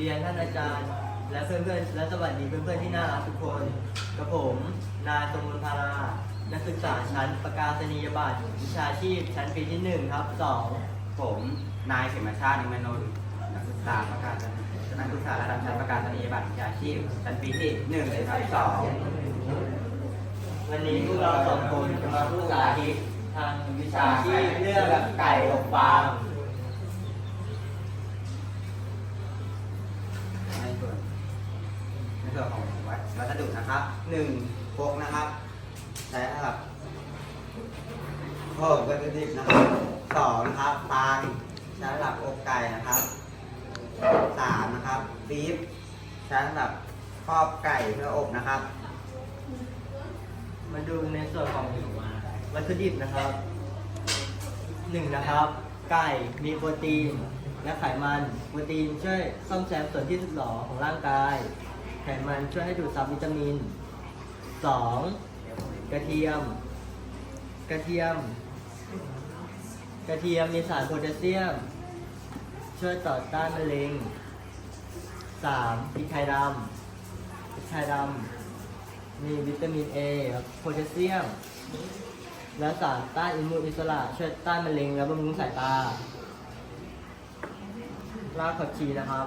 เรียนท่านอาจารย์ และเพื่อนๆและสวัสดีเพื่อนๆที่น่ารักทุกคนกับผมนายตรงมนทารานักศึกษาชั้นประกาศนียบัตรวิชาชีพชั้นปีที่1ครับ2ผมนายเขมชาตินิมนนท์นักศึกษาประกาศนักศึกษาระดับชั้นประกาศนียบัตรวิชาชีพชั้นปีที่หนึ่งเลยครับสองวันนี้พวกเราสองคนจะมาพูดสาธิตทางวิชาชีพเรื่องไก่อบฟาง ในส่วนใน ส่วนของวัสวัสดุนะครับหนึ่งพกนะครับ ใช้สำหรับเพิ่มวัตถุดิบนะครับสองนะครับฟางใช้สำหรับอกไก่นะครับสามนะครับปี๊บใช้สำหรับครอบไก่เพื่ออบนะครับ มาดูในส่วนของวัตถุดิบนะครับหนึ่งนะครับ ไก่มีโปรตีนและไขมัน โปรตีนช่วยซ่อมแซมส่วนที่สึกหรอของร่างกาย ไขมันช่วยให้ดูดซับวิตามิน 2. กระเทียม กระเทียม กระเทียมมีสารโพแทสเซียม ช่วยต่อต้านมะเร็ง 3. พริกไทยดำพริกไทยดำมีวิตามิน A โพแทสเซียม และสารต้านอนุมูลอิสระ ช่วยต้านมะเร็งและบำรุงสายตารากผักชีนะครับ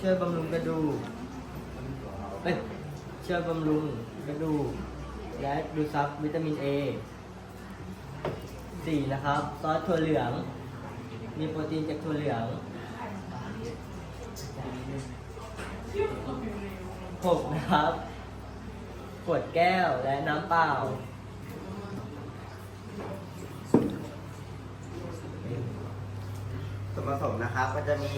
ช่วยบำรุงกระดูกเอ้ยช่วยบำรุงกระดูกและดูซับวิตามิน A สี่นะครับซอสถั่วเหลือง มีโปรตีนจากถั่วเหลืองหกนะครับขวดแก้วและน้ำเปล่าส่วนผสมนะครับก็จะมี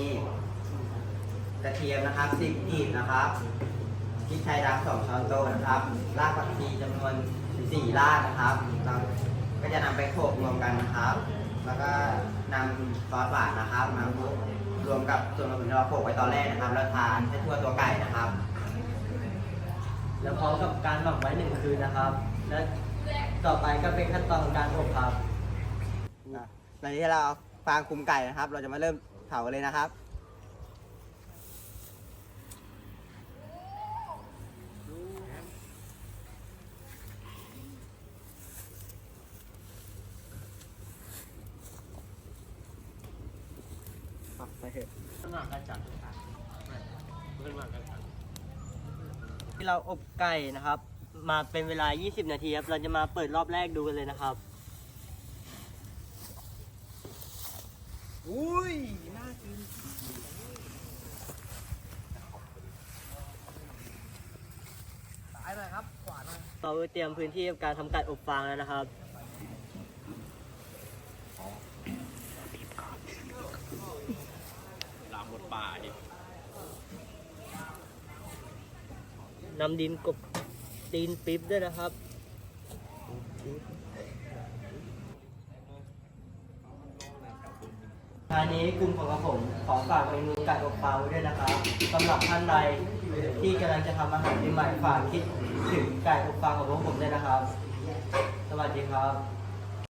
กระเทียมนะครับสิบกีบนะครับพริกไทยดำสองช้อนโต๊ะนะครับรากผักชีจำนวนสี่รากนะครับ เราก็จะนำไปโขลกรวมกันนะครับ แล้วก็นำซอสหวานนะครับมาคลุกรวมกับส่วนผสมที่เราโขลกไว้ตอนแรกนะครับ แล้วทานให้ทั่วตัวไก่นะครับ แล้วพร้อมกับการหมักไว้หนึ่งคืนนะครับ และต่อไปก็เป็นขั้นตอนของการอบครับหลังจากที่เราฟางคุมไก่นะครับ เราจะมาเริ่มเผากันเลยนะครับ ไปเถอะที่เราอบไก่นะครับ มาเป็นเวลา 20 นาทีครับ เราจะมาเปิดรอบแรกดูกันเลยนะครับ อุ้ย น่ากินตายหน่อยครับขวาหน่อยเราเตรียมพื้นที่กับการทำการอบฟางแล้วนะครับ ลามบทป่าดิ นำดินกบตีนปิ๊บด้วยนะครับทานนี้กลุ่มของกระผมขอฝากเมนูไก่อบเปาด้วยนะครับสำหรับท่านใดที่กำลังจะทำอาหารใหม่ๆฝากคิดถึงไก่อบฟาของพวกผมด้วยนะครับ สวัสดีครับ